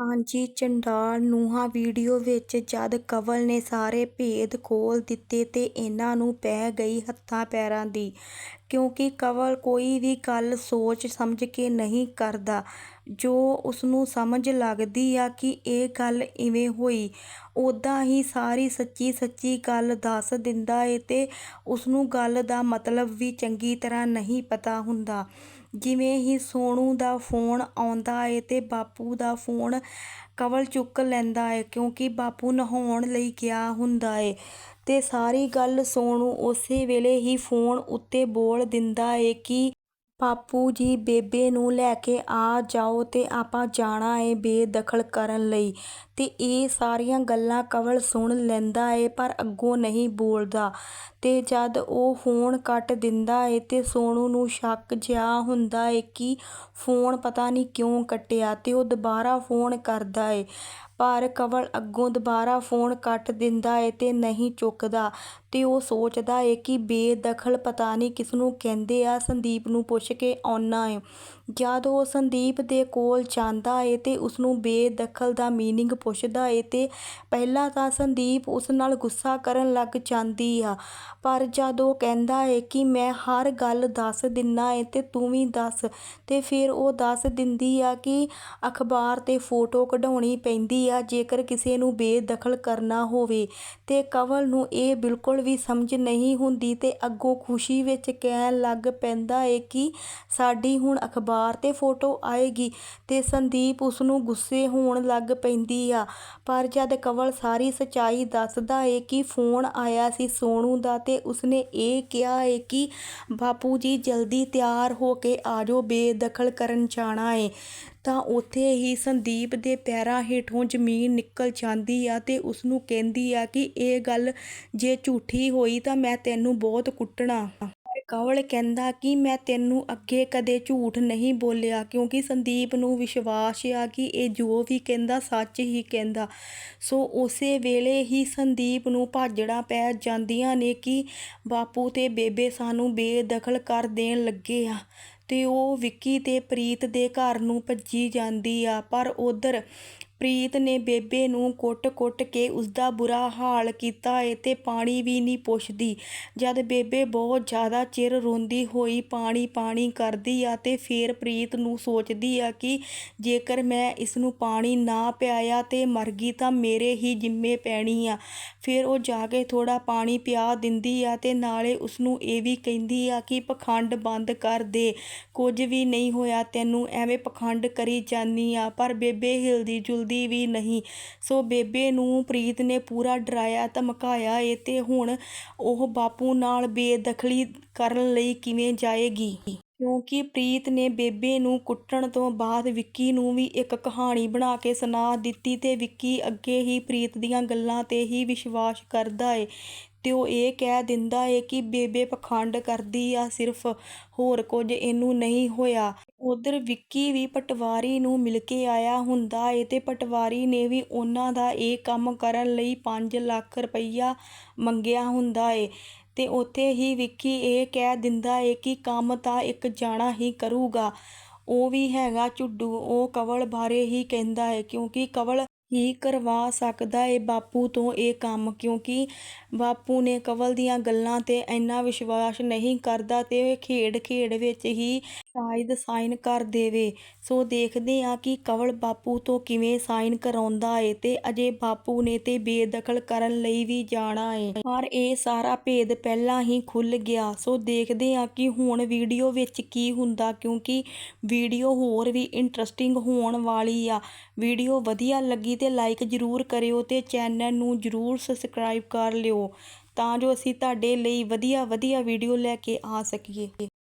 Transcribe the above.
ਹਾਂਜੀ, ਚੰਡਾਲ ਨੂੰਹਾਂ ਵੀਡੀਓ ਵਿੱਚ ਜਦ ਕੰਵਲ ਨੇ ਸਾਰੇ ਭੇਦ ਖੋਲ੍ਹ ਦਿੱਤੇ ਤੇ ਇਹਨਾਂ ਨੂੰ ਪੈ ਗਈ ਹੱਥਾਂ ਪੈਰਾਂ ਦੀ। ਕਿਉਂਕਿ ਕੰਵਲ ਕੋਈ ਵੀ ਗੱਲ ਸੋਚ ਸਮਝ ਕੇ ਨਹੀਂ ਕਰਦਾ। ਜੋ ਉਸਨੂੰ ਸਮਝ ਲੱਗਦੀ ਆ ਕਿ ਇਹ ਗੱਲ ਇਵੇਂ ਹੋਈ ਉੱਦਾਂ ਹੀ ਸਾਰੀ ਸੱਚੀ ਸੱਚੀ ਗੱਲ ਦੱਸ ਦਿੰਦਾ ਏ ਤੇ ਉਸਨੂੰ ਗੱਲ ਦਾ ਮਤਲਬ ਵੀ ਚੰਗੀ ਤਰ੍ਹਾਂ ਨਹੀਂ ਪਤਾ ਹੁੰਦਾ। ਜਿਵੇਂ ਹੀ ਸੋਨੂ ਦਾ ਫੋਨ ਆਉਂਦਾ ਏ ਤੇ ਬਾਪੂ ਦਾ ਫੋਨ ਕੰਵਲ ਚੁੱਕ ਲੈਂਦਾ ਹੈ ਕਿਉਂਕਿ ਬਾਪੂ ਨਹਾਉਣ ਲਈ ਗਿਆ ਹੁੰਦਾ ਹੈ ਤੇ ਸਾਰੀ ਗੱਲ ਸੋਨੂੰ ਉਸੇ ਵੇਲੇ ਹੀ ਫੋਨ ਉੱਤੇ ਬੋਲ ਦਿੰਦਾ ਹੈ ਕਿ, ਬਾਪੂ ਜੀ, ਬੇਬੇ ਨੂੰ ਲੈ ਕੇ ਆ ਜਾਓ ਤੇ ਆਪਾਂ ਜਾਣਾ ਏ ਬੇਦਖਲ ਕਰਨ ਲਈ। ਤੇ ਇਹ ਸਾਰੀਆਂ ਗੱਲਾਂ ਕੰਵਲ ਸੁਣ ਲੈਂਦਾ ਏ, ਪਰ ਅੱਗੋਂ ਨਹੀਂ ਬੋਲਦਾ। ਅਤੇ ਜਦ ਉਹ ਫੋਨ ਕੱਟ ਦਿੰਦਾ ਏ ਅਤੇ ਸੋਨੂੰ ਨੂੰ ਸ਼ੱਕ ਜਿਹਾ ਹੁੰਦਾ ਏ ਕਿ ਫੋਨ ਪਤਾ ਨਹੀਂ ਕਿਉਂ ਕੱਟਿਆ ਅਤੇ ਉਹ ਦੁਬਾਰਾ ਫੋਨ ਕਰਦਾ ਏ। ਪਰ ਕੰਵਲ ਅੱਗੋਂ ਦੁਬਾਰਾ ਫੋਨ ਕੱਟ ਦਿੰਦਾ ਏ ਅਤੇ ਨਹੀਂ ਚੁੱਕਦਾ ਅਤੇ ਉਹ ਸੋਚਦਾ ਏ ਕਿ ਬੇਦਖਲ ਪਤਾ ਨਹੀਂ ਕਿਸਨੂੰ ਕਹਿੰਦੇ ਆ, ਸੰਦੀਪ ਨੂੰ ਪੁੱਛ ਕੇ ਆਉਂਦਾ ਏ। ਜਦ ਉਹ ਸੰਦੀਪ ਦੇ ਕੋਲ ਜਾਂਦਾ ਏ ਅਤੇ ਉਸਨੂੰ ਬੇਦਖਲ ਦਾ ਮੀਨਿੰਗ ਪੁੱਛਦਾ ਏ ਤੇ ਪਹਿਲਾਂ ਤਾਂ ਸੰਦੀਪ ਉਸ ਨਾਲ ਗੁੱਸਾ ਕਰਨ ਲੱਗ ਜਾਂਦੀ ਆ। ਪਰ ਜਦ ਉਹ ਕਹਿੰਦਾ ਏ ਕਿ ਮੈਂ ਹਰ ਗੱਲ ਦੱਸ ਦਿੰਨਾ ਏ ਤੇ ਤੂੰ ਵੀ ਦੱਸ, ਤੇ ਫਿਰ ਉਹ ਦੱਸ ਦਿੰਦੀ ਆ ਕਿ ਅਖਬਾਰ ਤੇ ਫੋਟੋ ਕਢਾਉਣੀ ਪੈਂਦੀ ਆ ਜੇਕਰ ਕਿਸੇ ਨੂੰ ਬੇਦਖਲ ਕਰਨਾ ਹੋਵੇ। ਤੇ ਕਵਲ ਨੂੰ ਇਹ ਬਿਲਕੁਲ ਵੀ ਸਮਝ ਨਹੀਂ ਹੁੰਦੀ ਤੇ ਅੱਗੋਂ ਖੁਸ਼ੀ ਵਿੱਚ ਕਹਿਣ ਲੱਗ ਪੈਂਦਾ ਏ ਕਿ ਸਾਡੀ ਹੁਣ ਅਖਬਾਰ ਤੇ ਫੋਟੋ ਆਏਗੀ, ਤੇ ਸੰਦੀਪ ਉਸਨੂੰ ਗੁੱਸੇ ਹੋਣ ਲੱਗ ਪੈਂਦੀ ਆ। ਪਰ ਜਦ ਕੰਵਲ ਸਾਰੀ ਸੱਚਾਈ ਦੱਸਦਾ ਏ ਕਿ ਫੋਨ ਆਇਆ ਸੀ ਸੋਨੂ ਦਾ ਤੇ ਉਸਨੇ ਇਹ ਕਿਹਾ ਏ ਕਿ ਬਾਪੂ ਜੀ ਜਲਦੀ ਤਿਆਰ ਹੋ ਕੇ ਆਜੋ, ਬੇਦਖਲ ਕਰਨ ਜਾਣਾ ਏ। ਤਾਂ ਉੱਥੇ ਹੀ ਸੰਦੀਪ ਦੇ ਪੈਰਾਂ ਹੇਠੋਂ ਜ਼ਮੀਨ ਨਿਕਲ ਜਾਂਦੀ ਆ ਤੇ ਉਸਨੂੰ ਕਹਿੰਦੀ ਆ ਕਿ ਇਹ ਗੱਲ ਜੇ ਝੂਠੀ ਹੋਈ ਤਾਂ ਮੈਂ ਤੈਨੂੰ ਬਹੁਤ ਕੁੱਟਣਾ। ਪਰ ਕਹਿੰਦਾ ਕਿ ਮੈਂ ਤੈਨੂੰ ਅੱਗੇ ਕਦੇ ਝੂਠ ਨਹੀਂ ਬੋਲਿਆ, ਕਿਉਂਕਿ ਸੰਦੀਪ ਨੂੰ ਵਿਸ਼ਵਾਸ ਆ ਕਿ ਇਹ ਜੋ ਵੀ ਕਹਿੰਦਾ ਸੱਚ ਹੀ ਕਹਿੰਦਾ। ਸੋ ਉਸੇ ਵੇਲੇ ਹੀ ਸੰਦੀਪ ਨੂੰ ਭਾਜੜਾਂ ਪੈ ਜਾਂਦੀਆਂ ਨੇ ਕਿ ਬਾਪੂ ਤੇ ਬੇਬੇ ਸਾਨੂੰ ਬੇਦਖਲ ਕਰ ਦੇਣ ਲੱਗੇ ਆ ਤੇ ਉਹ ਵਿੱਕੀ ਤੇ ਪ੍ਰੀਤ ਦੇ ਘਰ ਨੂੰ ਭੱਜੀ ਜਾਂਦੀ ਆ, ਪਰ ਉਧਰ ਪ੍ਰੀਤ ਨੇ ਬੇਬੇ ਨੂੰ ਕੁੱਟ-ਕੁੱਟ ਕੇ ਉਸਦਾ ਬੁਰਾ ਹਾਲ ਕੀਤਾ ਏ ਤੇ ਪਾਣੀ ਵੀ ਨਹੀਂ ਪੁੱਛਦੀ। ਜਦ ਬੇਬੇ ਬਹੁਤ ਜ਼ਿਆਦਾ ਚਿਰ ਰੋਂਦੀ ਹੋਈ ਪਾਣੀ-ਪਾਣੀ ਕਰਦੀ ਆ ਤੇ ਫੇਰ ਪ੍ਰੀਤ ਨੂੰ ਸੋਚਦੀ ਆ ਕਿ ਜੇਕਰ ਮੈਂ ਇਸਨੂੰ ਪਾਣੀ ਨਾ ਪਿਆਇਆ ਤੇ ਮਰ ਗਈ ਤਾਂ ਮੇਰੇ ਹੀ ਜਿੰਮੇ ਪੈਣੀ ਆ। ਫਿਰ ਉਹ ਜਾ ਕੇ ਥੋੜ੍ਹਾ ਪਾਣੀ ਪਿਆ ਦਿੰਦੀ ਆ ਤੇ ਨਾਲੇ ਉਸਨੂੰ ਇਹ ਵੀ ਕਹਿੰਦੀ ਆ ਕਿ ਪਖੰਡ ਬੰਦ ਕਰ ਦੇ। ਕੁਝ ਵੀ ਨਹੀਂ ਹੋਇਆ ਤੈਨੂੰ ਐਵੇਂ ਪਖੰਡ ਕਰੀ ਜਾਨੀ ਆ, ਪਰ ਬੇਬੇ ਹਿਲਦੀ ਜੁਲਦੀ ਜੁਲਦੀ ਵੀ ਨਹੀਂ। ਸੋ ਬੇਬੇ ਨੂੰ ਪ੍ਰੀਤ ਨੇ ਪੂਰਾ ਡਰਾਇਆ, ਧਮਕਾਇਆ ਏ ਤੇ ਹੁਣ ਉਹ ਬਾਪੂ ਨਾਲ ਬੇਦਖਲੀ ਕਰਨ ਲਈ ਕਿਵੇਂ ਜਾਏਗੀ? ਕਿਉਂਕਿ ਪ੍ਰੀਤ ਨੇ ਬੇਬੇ ਨੂੰ ਕੁੱਟਣ ਤੋਂ ਬਾਅਦ ਵਿੱਕੀ ਨੂੰ ਵੀ ਇੱਕ ਕਹਾਣੀ ਬਣਾ ਕੇ ਸੁਣਾ ਦਿੱਤੀ ਤੇ ਵਿੱਕੀ ਅੱਗੇ ਹੀ ਪ੍ਰੀਤ ਦੀਆਂ ਗੱਲਾਂ ਤੇ ਹੀ ਵਿਸ਼ਵਾਸ ਕਰਦਾ ਏ। ਤੇ ਉਹ ਇਹ ਕਹਿ ਦਿੰਦਾ ਏ ਕਿ ਬੇਬੇ ਪਖੰਡ ਕਰਦੀ ਆ, ਸਿਰਫ ਹੋਰ ਕੁਝ ਇਹਨੂੰ ਨਹੀਂ ਹੋਇਆ। ਉੱਧਰ ਵਿੱਕੀ ਵੀ ਪਟਵਾਰੀ ਨੂੰ ਮਿਲ ਕੇ ਆਇਆ ਹੁੰਦਾ ਏ ਤੇ ਪਟਵਾਰੀ ਨੇ ਵੀ ਉਹਨਾਂ ਦਾ ਇਹ ਕੰਮ ਕਰਨ ਲਈ ਪੰਜ ਲੱਖ ਰੁਪਈਆ ਮੰਗਿਆ ਹੁੰਦਾ ਏ। ਤੇ ਉੱਥੇ ਹੀ ਵਿੱਕੀ ਇਹ ਕਹਿ ਦਿੰਦਾ ਏ ਕਿ ਕੰਮ ਤਾਂ ਇੱਕ ਜਾਣਾ ਹੀ ਕਰੂਗਾ। ਉਹ ਵੀ ਹੈਗਾ ਝੁੱਡੂ। ਉਹ ਕੰਵਲ ਬਾਰੇ ਹੀ ਕਹਿੰਦਾ ਏ, ਕਿਉਂਕਿ ਕੰਵਲ ਹੀ ਕਰਵਾ ਸਕਦਾ ਏ ਬਾਪੂ ਤੋਂ ਇਹ ਕੰਮ, ਕਿਉਂਕਿ ਬਾਪੂ ਨੇ ਕੰਵਲ ਦੀਆਂ ਗੱਲਾਂ ਤੇ ਇੰਨਾ ਵਿਸ਼ਵਾਸ ਨਹੀਂ ਕਰਦਾ ਤੇ ਖੇਡ-ਖੇਡ ਵਿੱਚ ਹੀ ਸ਼ਾਇਦ ਸਾਈਨ ਕਰ ਦੇਵੇ। ਸੋ ਦੇਖਦੇ ਹਾਂ ਕਿ ਕੰਵਲ ਬਾਪੂ ਤੋਂ ਕਿਵੇਂ ਸਾਈਨ ਕਰਾਉਂਦਾ ਏ ਤੇ ਅਜੇ ਬਾਪੂ ਨੇ ਤੇ ਬੇਦਖਲ ਕਰਨ ਲਈ ਵੀ ਜਾਣਾ ਏ। ਪਰ ਇਹ ਸਾਰਾ ਭੇਦ ਪਹਿਲਾਂ ਹੀ ਖੁੱਲ ਗਿਆ। ਸੋ ਦੇਖਦੇ ਹਾਂ ਕਿ ਹੁਣ ਵੀਡੀਓ ਵਿੱਚ ਕੀ ਹੁੰਦਾ, ਕਿਉਂਕਿ ਵੀਡੀਓ ਹੋਰ ਵੀ ਇੰਟਰਸਟਿੰਗ ਹੋਣ ਵਾਲੀ ਆ। ਵੀਡੀਓ ਵਧੀਆ ਲੱਗੀ ਤੇ ਲਾਈਕ ਜ਼ਰੂਰ ਕਰਿਓ ਤੇ ਚੈਨਲ ਨੂੰ ਜ਼ਰੂਰ ਸਬਸਕ੍ਰਾਈਬ ਕਰ ਲਿਓ, ਤਾਂ ਜੋ ਅਸੀਂ ਤੁਹਾਡੇ ਲਈ ਵਧੀਆ ਵਧੀਆ ਵੀਡੀਓ ਲੈ ਕੇ ਆ ਸਕੀਏ।